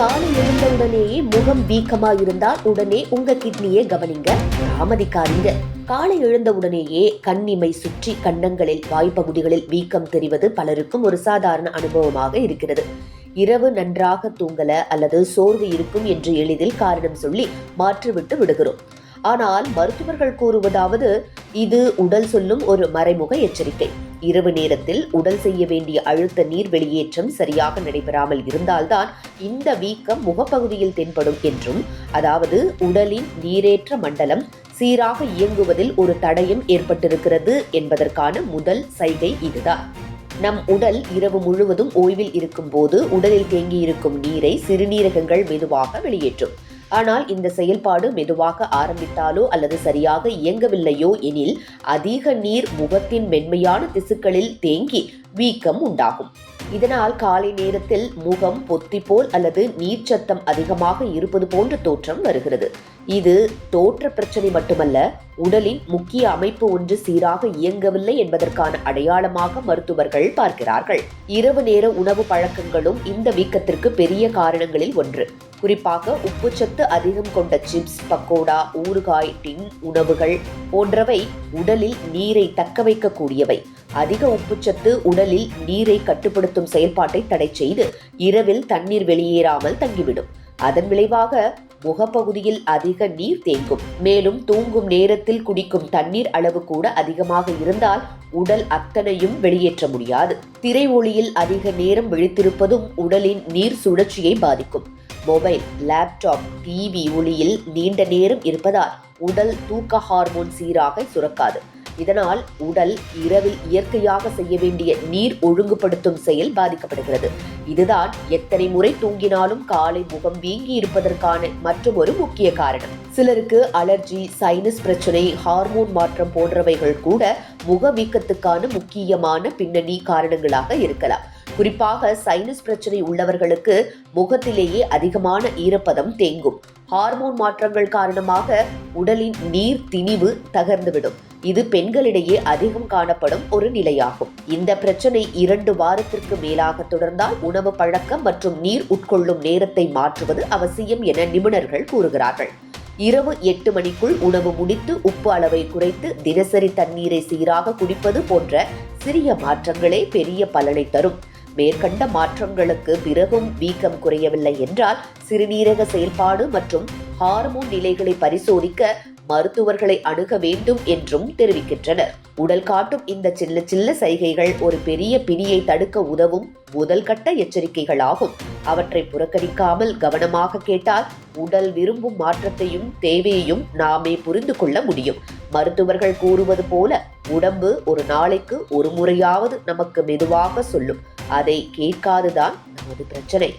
காலை எழுந்தவுடனேயே முகம் வீக்கமா இருந்தால் உடனே உங்க கிட்னியை கவனிங்க. தாமதிக்காதீங்க காலை எழுந்தவுடனேயே கண்ணிமை சுற்றி கண்ணங்களில் வாய்ப்பகுதிகளில் வீக்கம் தெரிவது பலருக்கும் ஒரு சாதாரண அனுபவமாக இருக்கிறது. இரவு நன்றாக தூங்கல அல்லது சோர்வு இருக்கும் என்று எளிதில் காரணம் சொல்லி மாற்றிவிட்டு விடுகிறோம். ஆனால் மருத்துவர்கள் கூறுவதாவது இது உடல் சொல்லும் ஒரு மறைமுக எச்சரிக்கை. இரவு நேரத்தில் உடல் செய்ய வேண்டிய அழுத்த நீர் வெளியேற்றம் சரியாக நடைபெறாமல் இருந்தால்தான் இந்த வீக்கம் முகப்பகுதியில் தென்படும் என்றும் அதாவது உடலின் நீரேற்ற மண்டலம் சீராக இயங்குவதில் ஒரு தடயம் ஏற்பட்டிருக்கிறது என்பதற்கான முதல் சைகை இதுதான். நம் உடல் இரவு முழுவதும் ஓய்வில் இருக்கும்போது உடலில் தேங்கியிருக்கும் நீரை சிறுநீரகங்கள் மெதுவாக வெளியேற்றும். ஆனால் இந்த செயல்பாடு மெதுவாக ஆரம்பித்தாலோ அல்லது சரியாக இயங்கவில்லையோ எனில் அதிக நீர் முகத்தின் மென்மையான திசுக்களில் தேங்கி வீக்கம் உண்டாகும். இதனால் காலை நேரத்தில் முகம் பொத்தி போல் அல்லது நீர்ச்சத்தம் அதிகமாக இருப்பது போன்ற தோற்றம் வருகிறது. இது தோற்ற பிரச்சனை மட்டுமல்ல உடலின் முக்கிய அமைப்பு ஒன்று சீராக இயங்கவில்லை என்பதற்கான அடையாளமாக மருத்துவர்கள் பார்க்கிறார்கள். இரவு நேர உணவு பழக்கங்களும் இந்த வீக்கத்திற்கு பெரிய காரணங்களில் ஒன்று. குறிப்பாக உப்புச்சத்து அதிகம் கொண்ட சிப்ஸ் பக்கோடா ஊறுகாய் டின் உணவுகள் போன்றவை உடலில் நீரை தக்க வைக்கக்கூடியவை. அதிக உப்புச்சத்து உடலில் நீரை கட்டுப்படுத்தும் செயல்பாட்டை தடை செய்து இரவில் தண்ணீர் வெளியேறாமல் தங்கிவிடும். அதன் விளைவாக முகப்பகுதியில் அதிக நீர் தேங்கும். மேலும் தூங்கும் நேரத்தில் குடிக்கும் தண்ணீர் அளவு கூட அதிகமாக இருந்தால் உடல் அத்தனையும் வெளியேற்ற முடியாது. திரை ஒளியில் அதிக நேரம் விழித்திருப்பதும் உடலின் நீர் சுழற்சியை பாதிக்கும். மொபைல் லேப்டாப் டிவி ஒளியில் நீண்ட நேரம் இருப்பதால் உடல் தூக்க ஹார்மோன் சீராக சுரக்காது. இதனால் உடல் இரவில் இயற்கையாக செய்ய வேண்டிய நீர் ஒழுங்குபடுத்தும் செயல் பாதிக்கப்படுகிறது. இதுதான் எத்தனை முறை தூங்கினாலும் காலை முகம் வீங்கி இருப்பதற்கான மற்றொரு முக்கிய காரணம். சிலருக்கு அலர்ஜி சைனஸ் பிரச்சனை ஹார்மோன் மாற்றம் போன்றவைகள் கூட முக வீக்கத்துக்கான முக்கியமான பின்னணி காரணங்களாக இருக்கலாம். குறிப்பாக சைனஸ் பிரச்சனை உள்ளவர்களுக்கு முகத்திலேயே அதிகமான ஈரப்பதம் தேங்கும். ஹார்மோன் மாற்றங்கள் காரணமாக உடலின் நீர் திணிவு தகர்ந்துவிடும். இது பெண்களிடையே அதிகம் காணப்படும் ஒரு நிலையாகும். இந்த பிரச்சனை இரண்டு வாரத்திற்கு மேலாக தொடர்ந்தால் உணவு பழக்கம் மற்றும் நீர் உட்கொள்ளும் நேரத்தை மாற்றுவது அவசியம் என நிபுணர்கள் கூறுகிறார்கள். இரவு எட்டு மணிக்குள் உணவு முடித்து உப்பு அளவை குறைத்து தினசரி தண்ணீரை சீராக குடிப்பது போன்ற சிறிய மாற்றங்களே பெரிய பலனை தரும். மேற்கண்ட மாற்றங்களுக்கு பிறகும் வீக்கம் குறையவில்லை என்றால் சிறுநீரக செயல்பாடு மற்றும் ஹார்மோன் நிலைகளை பரிசோதிக்க மருத்துவர்களை அணுக வேண்டும் என்றும் தெரிவிக்கின்றனர். உடல் காட்டும் இந்த சின்ன சின்ன சைகைகள் ஒரு பெரிய பிணியை தடுக்க உதவும் முதல் கட்ட எச்சரிக்கைகளாகும். அவற்றை புறக்கணிக்காமல் கவனமாக கேட்டால் உடல் விரும்பும் மாற்றத்தையும் தேவையையும் நாமே புரிந்து கொள்ள முடியும். மருத்துவர்கள் கூறுவது போல உடம்பு ஒரு நாளைக்கு ஒரு முறையாவது நமக்கு மெதுவாக சொல்லும். அதை கேட்காதுதான் நமது பிரச்சனை?